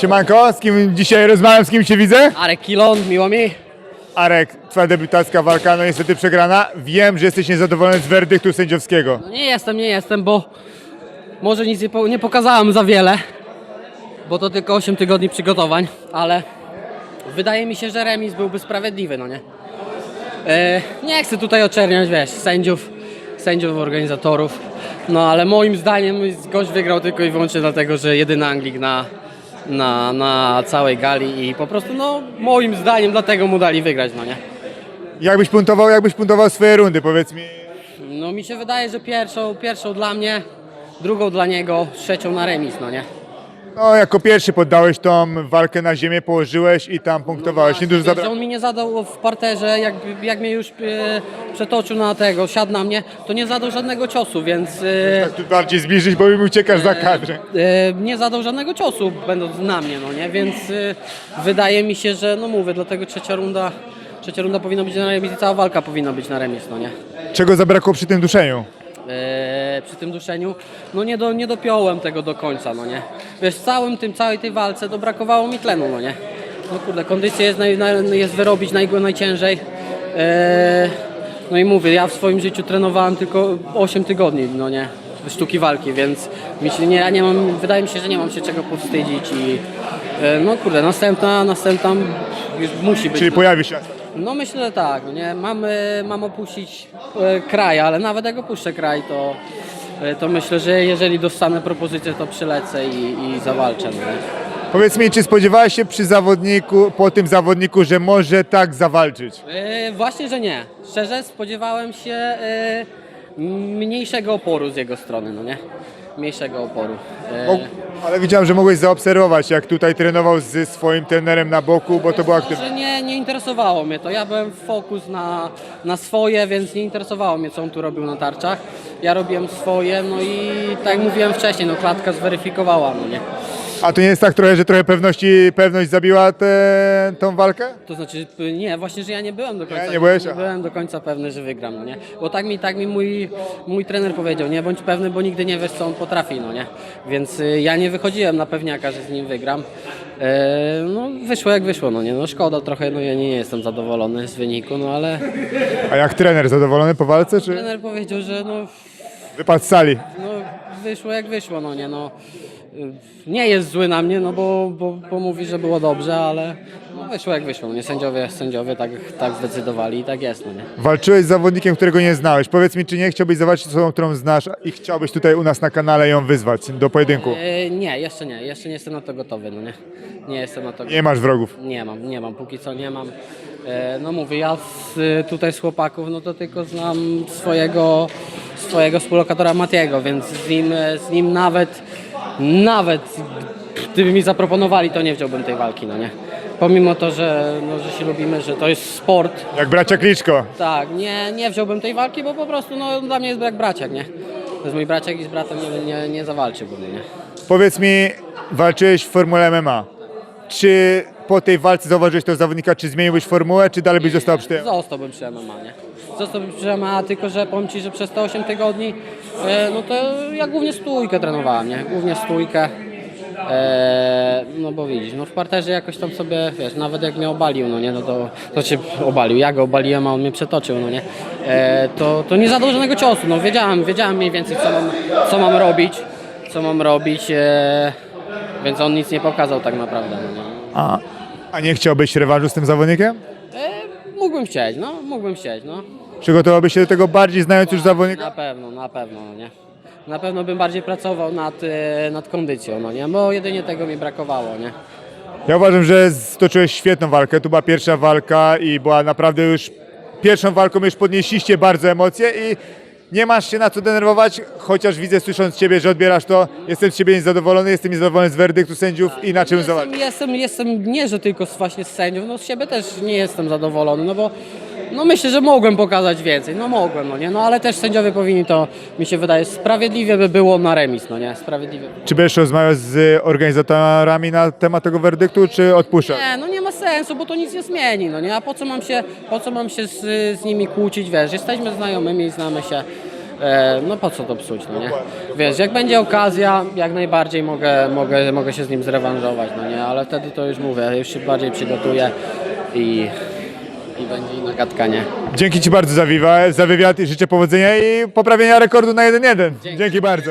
Siemanko, z kim dzisiaj rozmawiam, z kim się widzę? Arek Kilon, miło mi. Arek, twoja debiutacka walka, no niestety przegrana. Wiem, że jesteś niezadowolony z werdyktu sędziowskiego. No nie jestem, nie jestem, bo może nic nie, po, nie pokazałem za wiele, bo to tylko 8 tygodni przygotowań, ale wydaje mi się, że remis byłby sprawiedliwy, no nie? E, nie chcę tutaj oczerniać, wiesz, sędziów, sędziów, organizatorów, no ale moim zdaniem gość wygrał tylko i wyłącznie dlatego, że jedyny Anglik na, na, na całej gali i po prostu, no moim zdaniem dlatego mu dali wygrać, no nie? Jakbyś puntował, jakbyś puntował swoje rundy, powiedz mi. No mi się wydaje, że pierwszą, pierwszą dla mnie, drugą dla niego, trzecią na remis, no nie? No, jako pierwszy poddałeś tą walkę na ziemię, położyłeś i tam punktowałeś. Nie dużo Wiesz, że zabra... on mi nie zadał w parterze, jak, jak mnie już e, przetoczył na tego, siadł na mnie, to nie zadał żadnego ciosu, więc e, Tak tu bardziej zbliżyć, bo mi uciekasz za kadrę. e, nie zadał żadnego ciosu będąc na mnie, no nie? Więc e, wydaje mi się, że no mówię, dlatego trzecia runda, trzecia runda powinna być na remis i cała walka powinna być na remis, no nie? Czego zabrakło przy tym duszeniu? E, przy tym duszeniu, no nie, do, nie dopiąłem tego do końca, no nie. Wiesz, w całym tym, całej tej walce to brakowało mi tlenu, no nie. No kurde, kondycję jest, naj, jest wyrobić naj, najciężej. E, no i mówię, ja w swoim życiu trenowałem tylko 8 tygodni, no nie, sztuki walki, więc mi się nie, ja nie mam, wydaje mi się, że nie mam się czego powstydzić i e, no kurde, następna, następna już musi być. Czyli pojawi się. No myślę, że tak, no nie, mam, e, mam opuścić e, kraj, ale nawet jak opuszczę kraj, to, e, to myślę, że jeżeli dostanę propozycję, to przylecę i, i zawalczę. No nie. Powiedz mi, czy spodziewałeś się przy zawodniku, po tym zawodniku, że może tak zawalczyć? E, właśnie, że nie. Szczerze spodziewałem się e, mniejszego oporu z jego strony, no nie? Mniejszego oporu. E, Mo- Ale widziałem, że mogłeś zaobserwować, jak tutaj trenował ze swoim trenerem na boku, bo to było aktywne. Że nie, nie interesowało mnie to. Ja byłem w fokus na, na swoje, więc nie interesowało mnie, co on tu robił na tarczach. Ja robiłem swoje, no i tak jak mówiłem wcześniej, no klatka zweryfikowała, no nie. A to nie jest tak trochę, że trochę pewności, pewność zabiła tę tą walkę? To znaczy, nie, właśnie, że ja nie byłem do końca, Nie, nie byłeś? nie byłem do końca pewny, że wygram, no nie? Bo tak mi, tak mi mój, mój trener powiedział, nie bądź pewny, bo nigdy nie wiesz, co on potrafi, no nie? Więc y, ja nie wychodziłem na pewniaka, że z nim wygram. E, no wyszło jak wyszło, no nie? No szkoda trochę, no ja nie jestem zadowolony z wyniku, no ale A jak trener, zadowolony po walce, czy trener powiedział, że no wypadł z sali? no, wyszło jak wyszło, no nie no. Y, Nie jest zły na mnie, no bo, bo, bo mówi, że było dobrze, ale no, wyszło jak wyszło. Nie sędziowie, sędziowie tak, tak zdecydowali i tak jest, no nie. Walczyłeś z zawodnikiem, którego nie znałeś. Powiedz mi, czy nie chciałbyś zawalczyć z osobą, którą znasz i chciałbyś tutaj u nas na kanale ją wyzwać do pojedynku? E, nie, jeszcze nie, jeszcze nie jestem na to gotowy, no nie. Nie jestem na to Nie masz wrogów. Nie mam, nie mam, póki co nie mam. E, no mówię, ja z, tutaj z chłopaków, no to tylko znam swojego, swojego współlokatora Matiego, więc z nim, z nim nawet, nawet gdyby mi zaproponowali, to nie wziąłbym tej walki, no nie. Pomimo to, że, no, że się lubimy, że to jest sport, Jak bracia Kliczko. tak, nie, nie wziąłbym tej walki, bo po prostu no, dla mnie jest jak braciak, nie. To jest mój braciak i z bratem nie, nie, nie zawalczyłbym, nie. Powiedz mi, walczyłeś w Formule MMA. Czy po tej walce zauważyłeś tego zawodnika, czy zmieniłbyś formułę, czy dalej byś został przy tym? Zostałbym przy MMA, nie? Zostałbym przy MMA, tylko że powiem Ci, że przez te 8 tygodni, e, no to ja głównie stójkę trenowałem, nie? Głównie stójkę. E, no bo widzisz, no w parterze jakoś tam sobie, wiesz, nawet jak mnie obalił, no nie, no to, to się obalił, ja go obaliłem, a on mnie przetoczył, no nie, e, to, to nie zadał żadnego ciosu, no wiedziałem, wiedziałem mniej więcej co mam, co mam robić, co mam robić, e, więc on nic nie pokazał tak naprawdę, no nie. A, a nie chciałbyś rewanżu z tym zawodnikiem? E, mógłbym chcieć, no, mógłbym chcieć, no. Przygotowałbyś się do tego bardziej znając już zawodnika? Na pewno, na pewno, no nie. Na pewno bym bardziej pracował nad, e, nad kondycją, no nie, bo jedynie tego mi brakowało, nie. Ja uważam, że stoczyłeś świetną walkę. Tu była pierwsza walka i była naprawdę już pierwszą walką już podnieśliście bardzo emocje i nie masz się na co denerwować, chociaż widzę słysząc Ciebie, że odbierasz to. Jestem z Ciebie niezadowolony, jestem niezadowolony z werdyktu sędziów i na czym Jestem, zawalczyć. jestem, jestem, nie, że tylko z, właśnie z sędziów, no z siebie też nie jestem zadowolony, no bo no myślę, że mogłem pokazać więcej, no mogłem, no nie, no ale też sędziowie powinni to, mi się wydaje, sprawiedliwie by było na remis, no nie, sprawiedliwie. Czy będziesz rozmawiał z organizatorami na temat tego werdyktu, czy odpuszczasz? Nie, no nie ma sensu, bo to nic nie zmieni, no nie, a po co mam się, po co mam się z, z nimi kłócić, wiesz, jesteśmy znajomymi, znamy się, e, no po co to psuć, no nie? Wiesz, jak będzie okazja, jak najbardziej mogę, mogę, mogę się z nim zrewanżować, no nie? Ale wtedy to już mówię, już się bardziej przygotuję i, i będzie inna gadka, nie? Dzięki Ci bardzo za, wiwa, za wywiad i życzę powodzenia i poprawienia rekordu na 1-1. Dzięki bardzo.